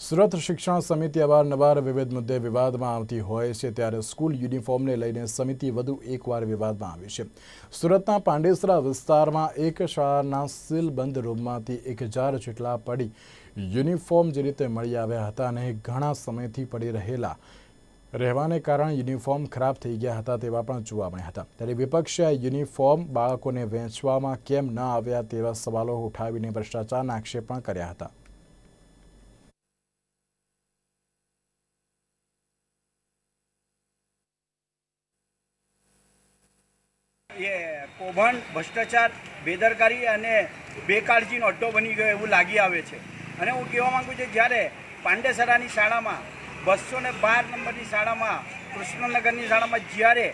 સુરત શિક્ષણ સમિતિ અવારનવાર વિવિધ મુદ્દે વિવાદમાં આવતી હોય છે ત્યારે સ્કૂલ યુનિફોર્મને લઈને સમિતિ વધુ એકવાર વિવાદમાં આવી છે. સુરતના પાંડેસરા વિસ્તારમાં એક શાળાના સીલબંધ રૂમમાંથી એક હજાર જેટલા પડી યુનિફોર્મ જે રીતે મળી આવ્યા હતા અને ઘણા સમયથી પડી રહેલા રહેવાને કારણે યુનિફોર્મ ખરાબ થઈ ગયા હતા તેવા પણ જોવા મળ્યા હતા. ત્યારે વિપક્ષે યુનિફોર્મ બાળકોને વહેંચવામાં કેમ ન આવ્યા તેવા સવાલો ઉઠાવીને ભ્રષ્ટાચારના આક્ષેપ પણ કર્યા હતા. એ કૌભાંડ, ભ્રષ્ટાચાર, બેદરકારી અને બેકાળજીનો અડ્ડો બની ગયો એવું લાગી આવે છે. અને હું કહેવા માંગુ છું જ્યારે પાંડેસરાની શાળામાં બસો ને બાર નંબરની શાળામાં, કૃષ્ણનગરની શાળામાં જ્યારે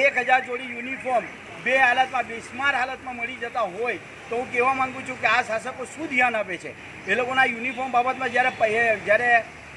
એક હજાર જોડી યુનિફોર્મ બે હાલતમાં, બિસ્માર હાલતમાં મળી જતા હોય, તો હું કહેવા માગું છું કે આ શાસકો શું ધ્યાન આપે છે? એ લોકોના યુનિફોર્મ બાબતમાં જ્યારે જ્યારે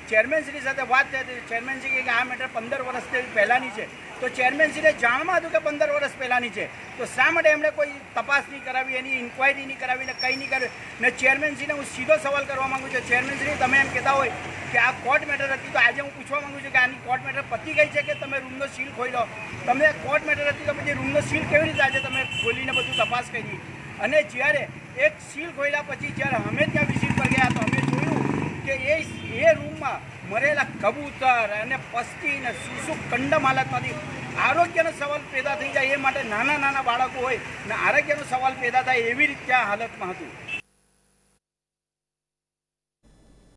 ચેરમેનશ્રી સાથે વાત થઈ ચેરમેનશ્રી કે આ મેટર પંદર વર્ષથી પહેલાંની છે. તો ચેરમેનશ્રીને જાણમાં હતું કે પંદર વર્ષ પહેલાંની છે. તો શા માટે એમણે કોઈ તપાસ નહીં કરાવી, એની ઇન્ક્વાયરી નહીં કરાવી ને કંઈ નહીં કરાવી ને ચેરમેનશ્રીને હું સીધો સવાલ કરવા માંગુ છું. ચેરમેનશ્રી તમે એમ કહેતા હોય કે આ કોર્ટ મેટર હતી, તો આજે હું પૂછવા માંગુ છું કે આની કોર્ટ મેટર પતી ગઈ છે કે તમે રૂમનો સીલ ખોલી લો તમે કોર્ટ મેટર હતી, તો પછી રૂમનો સીલ કેવી રીતે આજે તમે ખોલીને બધું તપાસ કરી? અને જ્યારે એક સીલ ખોલ્યા પછી જ્યારે અમે ત્યાં વિઝિટ પર ગયા, તો અમે જોયું કે એ એ રૂમમાં મરેલા કબૂતર અને પસ્તી ને સુસુક કંડમ હાલતમાંથી આરોગ્યનો સવાલ પેદા થઈ જાય એ માટે નાના નાના બાળકો હોય ને આરોગ્યનો સવાલ પેદા થાય એવી રીતે આ હાલતમાં હતું.